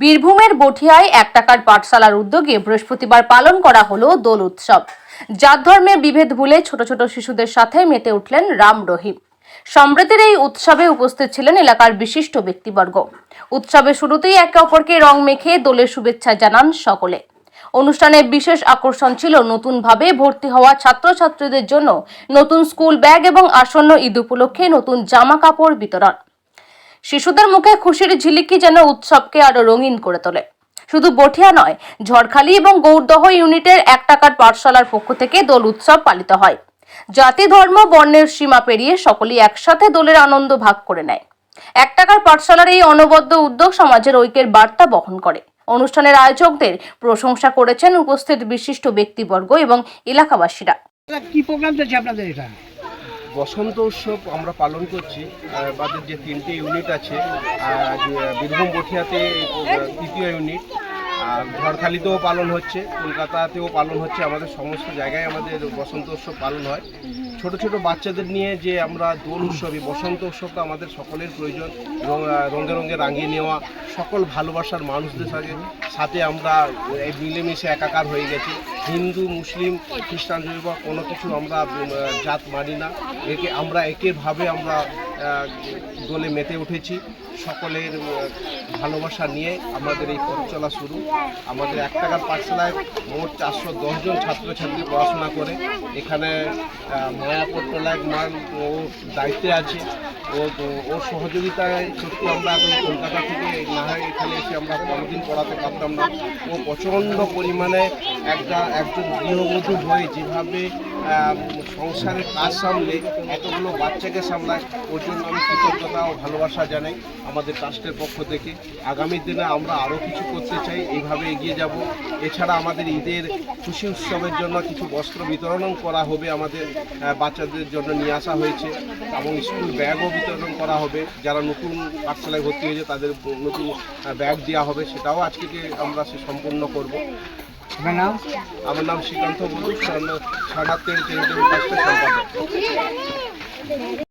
বীরভূমের বঠিয়ায় এক টাকার পাঠশালার উদ্যোগে বৃহস্পতিবার পালন করা হলো দোল উৎসব। জাত ধর্মে বিভেদ ভুলে ছোট ছোট শিশুদের সাথে মেতে উঠলেন রাম রহিম। সম্প্রীতির এই উৎসবে উপস্থিত ছিলেন এলাকার বিশিষ্ট ব্যক্তিবর্গ। উৎসবের শুরুতেই একে অপরকে রং মেখে দোলের শুভেচ্ছা জানান সকলে। অনুষ্ঠানে বিশেষ আকর্ষণ ছিল নতুনভাবে ভর্তি হওয়া ছাত্রছাত্রীদের জন্য নতুন স্কুল ব্যাগ এবং আসন্ন ঈদ উপলক্ষে নতুন জামা কাপড় বিতরণ। শিশুদের মুখে খুশির ঝিলিকি যেন উৎসবকে আরও রঙিন করে তোলে। শুধু বঠিয়া নয়, ঝড়খালি এবং গৌরদহ ইউনিটের এক টাকার পাঠশালার পক্ষ থেকে দোল উৎসব পালিত হয়। জাতি, ধর্ম, বর্ণের সীমা পেরিয়ে সকলেই একসাথে দোলের আনন্দ ভাগ করে নেয়। এক টাকার পাঠশালার এই অনবদ্য উদ্যোগ সমাজের ঐক্যের বার্তা বহন করে। অনুষ্ঠানের আয়োজকদের প্রশংসা করেছেন উপস্থিত বিশিষ্ট ব্যক্তিবর্গ এবং এলাকাবাসীরা। কি প্রোগ্রাম চলছে আপনাদের এটা বসন্ত উৎসব আমরা পালন করছি বাদের যে তিনটে ইউনিট আছে বীরভূম বঠিয়াতে তৃতীয় ইউনিট আর ঝড়খালিতেও পালন হচ্ছে, কলকাতাতেও পালন হচ্ছে, আমাদের সমস্ত জায়গায় আমাদের বসন্ত উৎসব পালন হয়। ছোট ছোট বাচ্চাদের নিয়ে যে আমরা দোল উৎসব এই বসন্ত উৎসবটা আমাদের সকলের প্রয়োজন এবং রঙে রঙে রাঙিয়ে নেওয়া, সকল ভালোবাসার মানুষদের সাথে সাথে আমরা মিলেমিশে একাকার হয়ে গেছি। হিন্দু, মুসলিম, খ্রিস্টান, যদি বা কোনো কিছু আমরা জাত মানি না, একে আমরা একেভাবে আমরা দোলে মেতে উঠেছি। সকলের ভালোবাসা নিয়ে আমাদের এই পথ চলা শুরু। আমাদের এক টাকার পাঠশালায় মোট চারশো দশজন ছাত্রছাত্রী পড়াশোনা করে। এখানে মায়া পট্টলায় মান ও দায়িত্বে আছে। ও ওর সহযোগিতায় সত্যি আমরা এখন কলকাতা থেকে না হয় এখানে এসে আমরা কোনোদিন পড়াতে পারতাম না। ও প্রচণ্ড পরিমাণে একটা, একজন গৃহবধূ হয়ে যেভাবে সংসারের কাজ সামলে এতগুলো বাচ্চাকে সামলায়, ওর জন্য আমি কৃতজ্ঞতা ও ভালোবাসা জানাই আমাদের ট্রাস্টের পক্ষ থেকে। আগামী দিনে আমরা আরও কিছু করতে চাই এইভাবে এগিয়ে যাব। এছাড়া আমাদের ঈদের খুশি উৎসবের জন্য কিছু বস্ত্র বিতরণও করা হবে আমাদের বাচ্চাদের জন্য নিয়ে আসা হয়েছে এবং স্কুল ব্যাগও বিতরণ করা হবে। যারা নতুন পাঠশালায় ভর্তি হয়েছে তাদের নতুন ব্যাগ দেওয়া হবে, সেটাও আজকে আমরা সে সম্পূর্ণ করব। আপনার নাম? আমার নাম শ্রীকান্ত বলু শরণার্থী তিন ট্রাস্টের সম্পাদক।